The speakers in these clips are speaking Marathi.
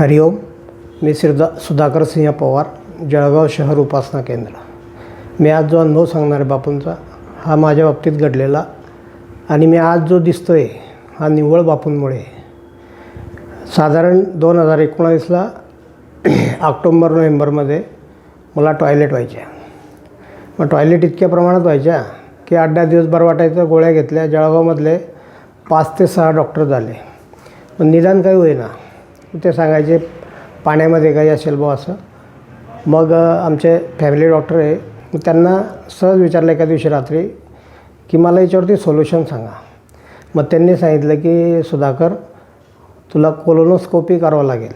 हरिओम मी श्रीदा सुधाकर सिंह पवार जळगाव शहर उपासना केंद्र. मी आज जो अनुभव सांगणार आहे बापूंचा हा माझ्या बाबतीत घडलेला आणि मी आज जो दिसतो आहे हा निव्वळ बापूंमुळे. साधारण दोन हजार एकोणावीसला ऑक्टोंबर नोव्हेंबरमध्ये मला टॉयलेट व्हायच्या मग टॉयलेट इतक्या प्रमाणात व्हायच्या की आठ दहा दिवस बरं वाटायचं गोळ्या घेतल्या जळगावमधले पाच ते सहा डॉक्टर झाले. पण निदान काही होईना. ते सांगायचे पाण्यामध्ये काही असेल बुवा असं. मग आमचे फॅमिली डॉक्टर आहे. मग त्यांना सहज विचारलं एका दिवशी रात्री की मला याच्यावरती सोल्युशन सांगा. मग त्यांनी सांगितलं की सुधाकर तुला कोलोनोस्कोपी करावं लागेल.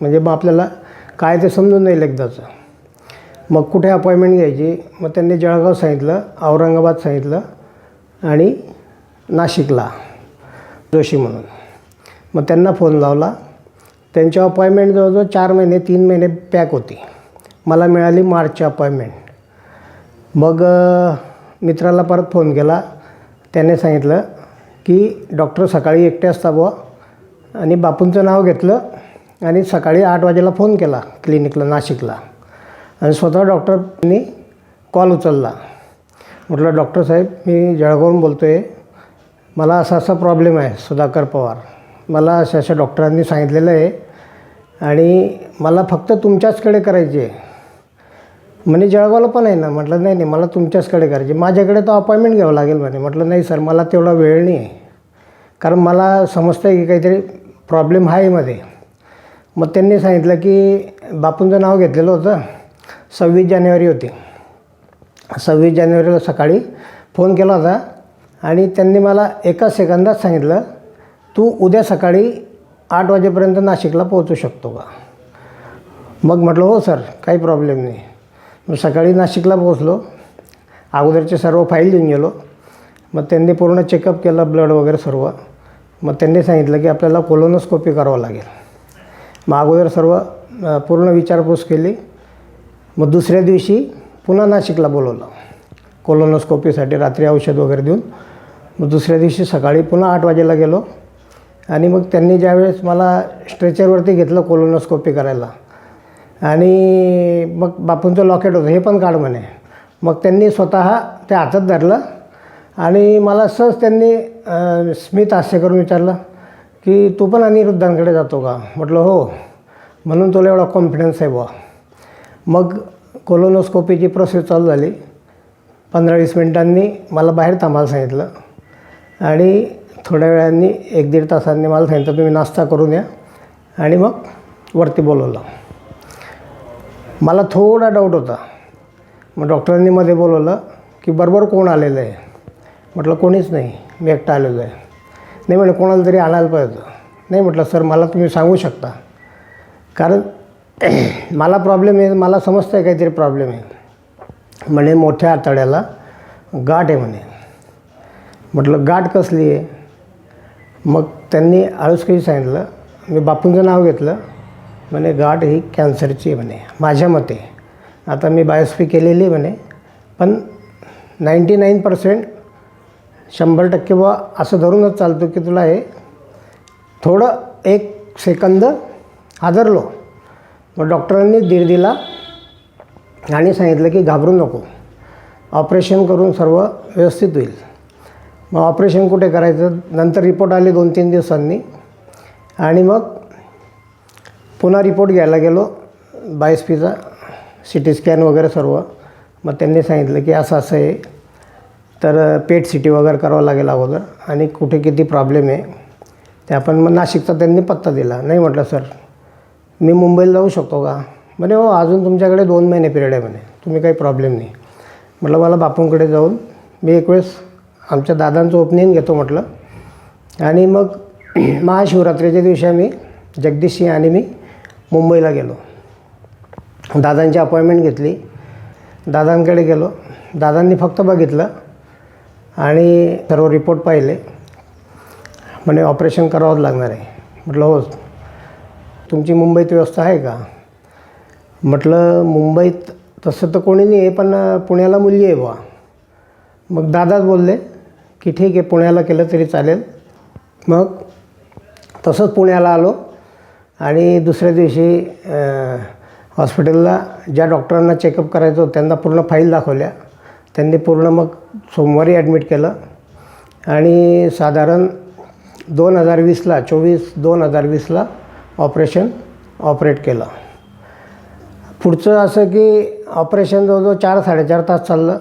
म्हणजे मग आपल्याला काय ते समजून येईल एकदाचं. मग कुठे अपॉइंटमेंट घ्यायची? मग त्यांनी जळगाव सांगितलं औरंगाबाद सांगितलं आणि नाशिकला. जोशी म्हणून. मग त्यांना फोन लावला. त्यांची अपॉइंटमेंट जवळजवळ चार महिने तीन महिने पॅक होती. मला मिळाली मार्चची अपॉइंटमेंट मग मित्राला परत फोन केला. त्याने सांगितलं की डॉक्टर सकाळी एकटे असता बुवा. आणि बापूंचं नाव घेतलं आणि सकाळी आठ वाजेला फोन केला क्लिनिकला नाशिकला. आणि स्वतः डॉक्टरनी कॉल उचलला. म्हटलं डॉक्टर साहेब मी जळगावून बोलतो आहे मला असा असा प्रॉब्लेम आहे सुधाकर पवार. मला अशा अशा डॉक्टरांनी सांगितलेलं आहे. आणि मला फक्त तुमच्याचकडे करायची आहे. म्हणे जळगावला पण आहे ना? म्हटलं नाही नाही मला तुमच्याचकडे करायची माझ्याकडे तर अपॉइंटमेंट घ्यावं लागेल म्हणे. म्हटलं नाही सर मला तेवढा वेळ नाही आहे. कारण मला समजतं आहे की काहीतरी प्रॉब्लेम आहे मध्ये. मग त्यांनी सांगितलं की बापूंचं नाव घेतलेलं होतं. सव्वीस जानेवारी होती. सव्वीस जानेवारीला सकाळी फोन केला होता आणि त्यांनी मला एका सेकंदात सांगितलं तू उद्या सकाळी आठ वाजेपर्यंत नाशिकला पोहोचू शकतो का? मग म्हटलं हो सर काही प्रॉब्लेम नाही. मग सकाळी नाशिकला पोहोचलो. अगोदरचे सर्व फाईल देऊन गेलो. मग त्यांनी पूर्ण चेकअप केलं ब्लड वगैरे सर्व. मग त्यांनी सांगितलं की आपल्याला कोलोनोस्कोपी करावं लागेल. मग अगोदर सर्व पूर्ण विचारपूस केली. मग दुसऱ्या दिवशी पुन्हा नाशिकला बोलवलं. कोलोनोस्कोपीसाठी रात्री औषध वगैरे देऊन. मग दुसऱ्या दिवशी सकाळी पुन्हा आठ वाजेला गेलो. आणि मग त्यांनी ज्यावेळेस मला स्ट्रेचरवरती घेतलं कोलोनोस्कोपी करायला. आणि मग बापूंचं लॉकेट होतं हे पण काढ म्हणे. मग त्यांनी स्वतः ते हातात धरलं आणि मला सहज त्यांनी स्मित हास्य करून विचारलं की तू पण अनिरुद्धांकडे जातो का? म्हटलं हो. म्हणून तुला एवढा कॉन्फिडन्स आहे बुवा. मग कोलोनोस्कोपीची प्रोसेस चालू झाली. पंधरा वीस मिनिटांनी मला बाहेर थांबायला सांगितलं. आणि थोड्या वेळाने एक दीड तासांनी मला सांगितलं तुम्ही नाश्ता करून या. आणि मग वरती बोलवलं. मला थोडा डाऊट होता. मग डॉक्टरांनी मध्ये बोलवलं की बरोबर कोण आलेलं आहे? म्हटलं कोणीच नाही. मी एकटा आलेलो आहे. नाही म्हणे कोणाला तरी आणायला पाहिजे. नाही म्हटलं सर मला तुम्ही सांगू शकता. कारण मला प्रॉब्लेम आहे मला समजतं आहे काहीतरी प्रॉब्लेम आहे. म्हणे मोठ्या आतड्याला गाठ आहे म्हणे. म्हटलं गाठ कसली आहे? मग त्यांनी आळूसकही सांगितलं? मी बापूंचं नाव घेतलं. म्हणे गाठ ही कॅन्सरची म्हणे माझ्या मते. आता मी बायोस्पी केलेली म्हणे पण नाईंटी नाईन पर्सेंट शंभर टक्के बा असं धरूनच चालतो की तुला हे थोडं एक सेकंद हादरलो. मग डॉक्टरांनी धीर दिला आणि सांगितलं की घाबरू नको. ऑपरेशन करून सर्व व्यवस्थित होईल. मग ऑपरेशन कुठे करायचं? नंतर रिपोर्ट आले दोन तीन दिवसांनी. आणि मग पुन्हा रिपोर्ट घ्यायला गेलो बायस्पीचा सी टी स्कॅन वगैरे सर्व. मग त्यांनी सांगितलं की असं असं आहे. तर पेट सी टी वगैरे करावं लागेल अगोदर. आणि कुठे किती प्रॉब्लेम आहे. ते आपण मग नाशिकचा त्यांनी पत्ता दिला. नाही म्हटलं सर मी मुंबईला जाऊ शकतो का? म्हणे हो अजून तुमच्याकडे दोन महिने पिरियड आहे म्हणे. तुम्ही काही प्रॉब्लेम नाही. म्हटलं मला बापूंकडे जाऊन मी एक वेळेस आमच्या दादांचं ओपनिंग घेतो म्हटलं. आणि मग महाशिवरात्रीच्या दिवशी आम्ही जगदीश सिंह आणि मी मुंबईला गेलो. दादांची अपॉइंटमेंट घेतली. दादांकडे गेलो. दादांनी फक्त बघितलं आणि सर्व रिपोर्ट पाहिले. म्हणे ऑपरेशन करावंच लागणार आहे. म्हटलं हो तुमची मुंबईत व्यवस्था आहे का? म्हटलं मुंबईत तसं तर कोणी नाही आहे पण पुण्याला मुलगी आहे बुवा. मग दादाच बोलले की ठीक आहे पुण्याला केलं तरी चालेल. मग तसंच पुण्याला आलो आणि दुसऱ्या दिवशी हॉस्पिटलला ज्या डॉक्टरांना चेकअप करायचं होतं त्यांना पूर्ण फाईल दाखवल्या. त्यांनी पूर्ण मग सोमवारी ॲडमिट केलं. आणि साधारण दोन हजार वीसला चोवीस दोन हजार वीसला ऑपरेशन ऑपरेट केलं. पुढचं असं की ऑपरेशन जवळजवळ चार साडेचार तास चाललं.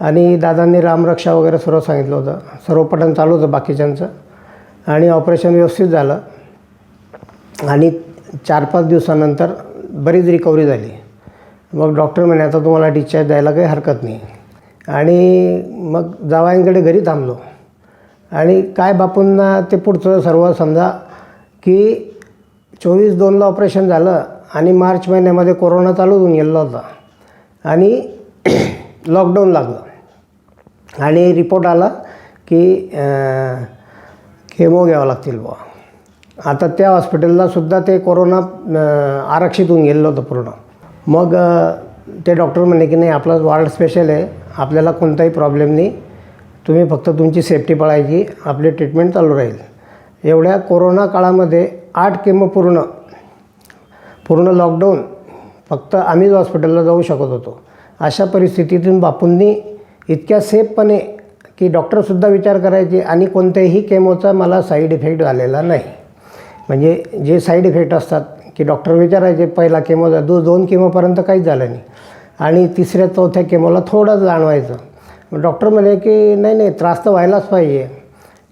आणि दादांनी रामरक्षा वगैरे सर्व सांगितलं होतं. सर्व पठण चालू होतं बाकीच्यांचं. आणि ऑपरेशन व्यवस्थित झालं. आणि चार पाच दिवसानंतर बरीच रिकव्हरी झाली. मग डॉक्टर म्हणे आता तुम्हाला डिस्चार्ज द्यायला काही हरकत नाही. आणि मग जावायांकडे घरी थांबलो. आणि काय बापूंना ते पुढचं सर्व समजा की चोवीस दोनला ऑपरेशन झालं आणि मार्च महिन्यामध्ये कोरोना चालू होऊन गेला होता. आणि लॉकडाऊन लागलं. आणि रिपोर्ट आला की केमो घ्यावं लागतील बुवा. आता त्या हॉस्पिटलला सुद्धा ते कोरोना आरक्षित होऊन गेलेलं होतं पूर्ण. मग ते डॉक्टर म्हणे की नाही आपला वार्ड स्पेशल आहे आपल्याला कोणताही प्रॉब्लेम नाही. तुम्ही फक्त तुमची सेफ्टी पाळायची आपली ट्रीटमेंट चालू राहील. एवढ्या कोरोना काळामध्ये आठ केमो पूर्ण पूर्ण लॉकडाऊन फक्त आम्हीच हॉस्पिटलला जाऊ शकत होतो. अशा परिस्थितीतून बापूंनी इतक्या सेफपणे की डॉक्टरसुद्धा विचार करायचे आणि कोणत्याही केमोचा मला साईड इफेक्ट झालेला नाही. म्हणजे जे साईड इफेक्ट असतात की डॉक्टर विचारायचे पहिला केमोचा दो दोन केमोपर्यंत काहीच झालं नाही. आणि तिसऱ्या चौथ्या केमोला थोडंच जाणवायचं. डॉक्टर म्हणे की नाही नाही त्रास तर व्हायलाच पाहिजे.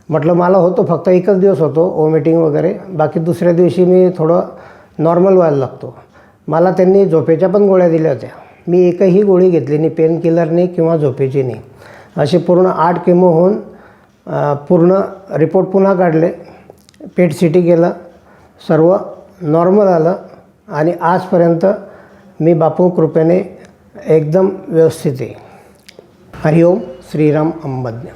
म्हटलं मला होतो फक्त एकच दिवस होतो ओमिटिंग वगैरे. बाकी दुसऱ्या दिवशी मी थोडं नॉर्मल व्हायला लागतो. मला त्यांनी झोपेच्या पण गोळ्या दिल्या होत्या. मी एकही गोळी घेतली नाही पेन किलर नाही किंवा झोपेची नाही. असे पूर्ण आठ किमो होऊन पूर्ण रिपोर्ट पुन्हा काढले. पेट सिटी केलं सर्व नॉर्मल आलं आणि आजपर्यंत मी बापू कृपेने एकदम व्यवस्थित आहे. हरिओम श्रीराम अंबज्ञ.